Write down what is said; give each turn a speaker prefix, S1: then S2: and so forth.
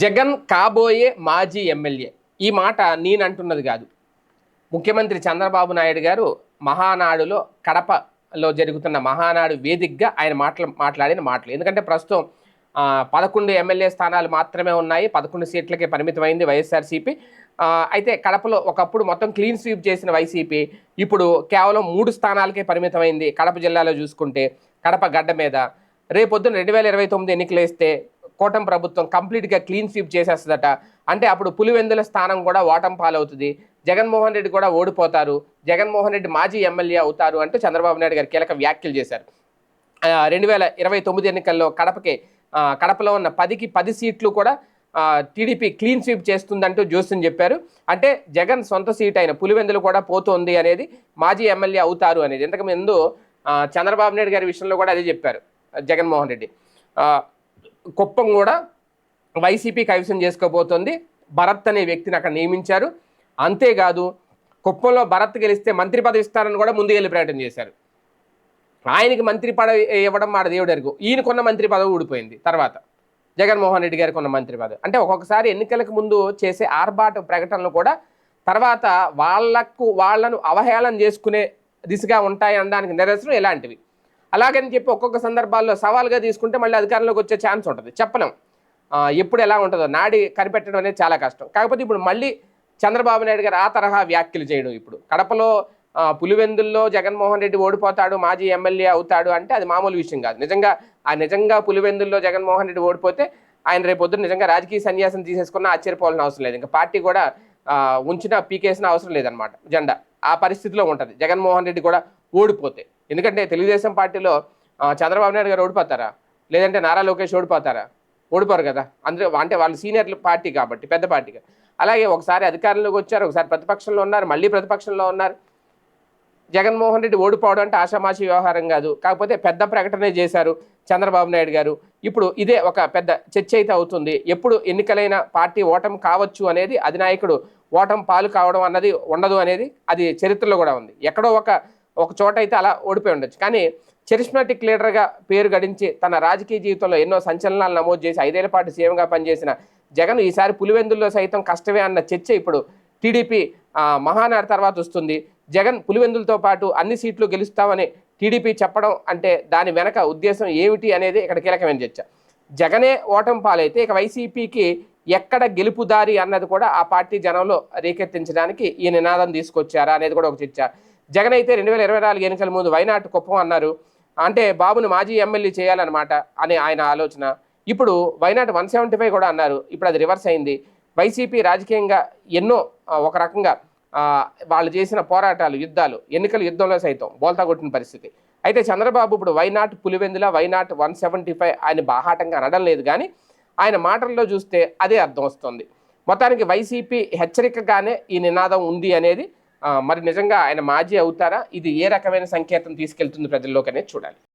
S1: జగన్ కాబోయే మాజీ ఎమ్మెల్యే. ఈ మాట నేనంటున్నది కాదు. ముఖ్యమంత్రి చంద్రబాబు నాయుడు గారు మహానాడులో కడపలో జరుగుతున్న మహానాడు వేదికగా ఆయన మాటలు మాట్లాడిన మాటలు. ఎందుకంటే ప్రస్తుతం పదకొండు ఎమ్మెల్యే స్థానాలు మాత్రమే ఉన్నాయి. పదకొండు సీట్లకే పరిమితమైంది వైఎస్ఆర్సీపీ. అయితే కడపలో ఒకప్పుడు మొత్తం క్లీన్ స్వీప్ చేసిన వైసీపీ ఇప్పుడు కేవలం మూడు స్థానాలకే పరిమితమైంది కడప జిల్లాలో చూసుకుంటే. కడప గడ్డ మీద. రేపొద్దున రెండు వేల ఇరవై తొమ్మిది ఎన్నికలు వేస్తే కూటమి ప్రభుత్వం కంప్లీట్గా క్లీన్ స్వీప్ చేసేస్తుందట. అంటే అప్పుడు పులివెందుల స్థానం కూడా ఓటం పాలవుతుంది. జగన్మోహన్ రెడ్డి కూడా ఓడిపోతారు. జగన్మోహన్ రెడ్డి మాజీ ఎమ్మెల్యే అవుతారు అంటూ చంద్రబాబు నాయుడు గారు కీలక వ్యాఖ్యలు చేశారు. రెండు వేల ఇరవై తొమ్మిది ఎన్నికల్లో కడపకి కడపలో ఉన్న పదికి పది సీట్లు కూడా టీడీపీ క్లీన్ స్వీప్ చేస్తుందంటూ జోస్యం చెప్పారు. అంటే జగన్ సొంత సీట్ అయిన పులివెందులు కూడా పోతోంది అనేది మాజీ ఎమ్మెల్యే అవుతారు అనేది. ఇంతకు ముందు చంద్రబాబు నాయుడు గారి విషయంలో కూడా అదే చెప్పారు జగన్మోహన్ రెడ్డి. కుప్పం కూడా వైసీపీ కైవసం చేసుకోబోతోంది. భరత్ అనే వ్యక్తిని అక్కడ నియమించారు. అంతేకాదు కుప్పంలో భరత్ గెలిస్తే మంత్రి పదవి ఇస్తారని కూడా ముందు వెళ్ళి ప్రకటన చేశారు. ఆయనకి మంత్రి పదవి ఇవ్వడం మాట దేవుడు ఎరుగు ఈయనకున్న మంత్రి పదవి ఊడిపోయింది తర్వాత. జగన్మోహన్ రెడ్డి గారికి ఉన్న మంత్రి పదవి. అంటే ఒక్కొక్కసారి ఎన్నికలకు ముందు చేసే ఆర్భాట ప్రకటనలు కూడా తర్వాత వాళ్ళకు వాళ్ళను అవహేళన చేసుకునే దిశగా ఉంటాయి అనడానికి నిదర్శనం ఇలాంటివి. అలాగని చెప్పి ఒక్కొక్క సందర్భాల్లో సవాల్గా తీసుకుంటే మళ్ళీ అధికారంలోకి వచ్చే ఛాన్స్ ఉంటుంది. చెప్పలేం. ఎప్పుడు ఎలా ఉంటుందో. నాడి కనిపెట్టడం అనేది చాలా కష్టం. కాకపోతే ఇప్పుడు మళ్ళీ చంద్రబాబు నాయుడు గారు ఆ తరహా వ్యాఖ్యలు చేయడం ఇప్పుడు. కడపలో పులివెందుల్లో జగన్మోహన్ రెడ్డి ఓడిపోతాడు మాజీ ఎమ్మెల్యే అవుతాడు అంటే అది మామూలు విషయం కాదు. నిజంగా ఆ నిజంగా పులివెందుల్లో జగన్మోహన్ రెడ్డి ఓడిపోతే ఆయన రేపు నిజంగా రాజకీయ సన్యాసం తీసేసుకున్న ఆశ్చర్యపోవాల్సిన అవసరం లేదు. ఇంకా పార్టీ కూడా ఉంచిన పీకేసిన అవసరం లేదనమాట జెండా. ఆ పరిస్థితిలో ఉంటుంది. జగన్మోహన్ రెడ్డి కూడా ఓడిపోతే. ఎందుకంటే తెలుగుదేశం పార్టీలో చంద్రబాబు నాయుడు గారు ఓడిపోతారా? లేదంటే నారా లోకేష్ ఓడిపోతారా? ఓడిపోరు కదా. అందరూ అంటే వాళ్ళు సీనియర్ పార్టీ కాబట్టి పెద్ద పార్టీగా. అలాగే ఒకసారి అధికారంలోకి వచ్చారు ఒకసారి ప్రతిపక్షంలో ఉన్నారు మళ్ళీ ప్రతిపక్షంలో ఉన్నారు. జగన్మోహన్ రెడ్డి ఓడిపోవడం అంటే ఆషామాషి వ్యవహారం కాదు. కాకపోతే పెద్ద ప్రకటనే చేశారు చంద్రబాబు నాయుడు గారు. ఇప్పుడు ఇదే ఒక పెద్ద చర్చ అయితే అవుతుంది. ఎప్పుడు ఎన్నికలైన పార్టీ ఓటమి కావచ్చు అనేది అధినాయకుడు ఓటం పాలు కావడం అన్నది ఉండదు అనేది అది చరిత్రలో కూడా ఉంది. ఎక్కడో ఒక ఒక చోట అయితే అలా ఓడిపోయి ఉండొచ్చు. కానీ చరిస్మాటిక్ లీడర్గా పేరు గడించి తన రాజకీయ జీవితంలో ఎన్నో సంచలనాలు నమోదు చేసి ఐదేళ్ళ పాటు సీఎంగా పనిచేసిన జగన్ ఈసారి పులివెందుల్లో సైతం కష్టమే అన్న చర్చ ఇప్పుడు టీడీపీ మహానాడు తర్వాత వస్తుంది. జగన్ పులివెందులతో పాటు అన్ని సీట్లు గెలుస్తామని టీడీపీ చెప్పడం అంటే దాని వెనక ఉద్దేశం ఏమిటి అనేది ఇక్కడ కీలకమైన చర్చ. జగనే ఓటం పాలైతే ఇక వైసీపీకి ఎక్కడ గెలుపుదారి అన్నది కూడా ఆ పార్టీ జనంలో రేకెత్తించడానికి ఈ నినాదం తీసుకొచ్చారా అనేది కూడా ఒక చర్చ. జగన్ అయితే రెండు వేల ఇరవై నాలుగు ఎన్నికల ముందు వైనాటు కుప్పం అన్నారు. అంటే బాబును మాజీ ఎమ్మెల్యే చేయాలన్నమాట అనే ఆయన ఆలోచన. ఇప్పుడు వైనాట్ వన్ సెవెంటీ ఫైవ్ కూడా అన్నారు. ఇప్పుడు అది రివర్స్ అయింది. వైసీపీ రాజకీయంగా ఎన్నో ఒక రకంగా వాళ్ళు చేసిన పోరాటాలు యుద్ధాలు ఎన్నికల యుద్ధంలో సైతం బోల్తా కొట్టిన పరిస్థితి. అయితే చంద్రబాబు ఇప్పుడు why not Pulivendula why not one seventy five ఆయన బాహాటంగా అనడం లేదు కానీ ఆయన మాటల్లో చూస్తే అదే అర్థం వస్తుంది. మొత్తానికి వైసీపీ హెచ్చరికగానే ఈ నినాదం ఉంది అనేది మరి నిజంగా ఆయన మాజీ అవుతారా? ఇది ఏ రకమైన సంకేతం తీసుకెళ్తుంది ప్రజల్లోకి అనేది చూడాలి.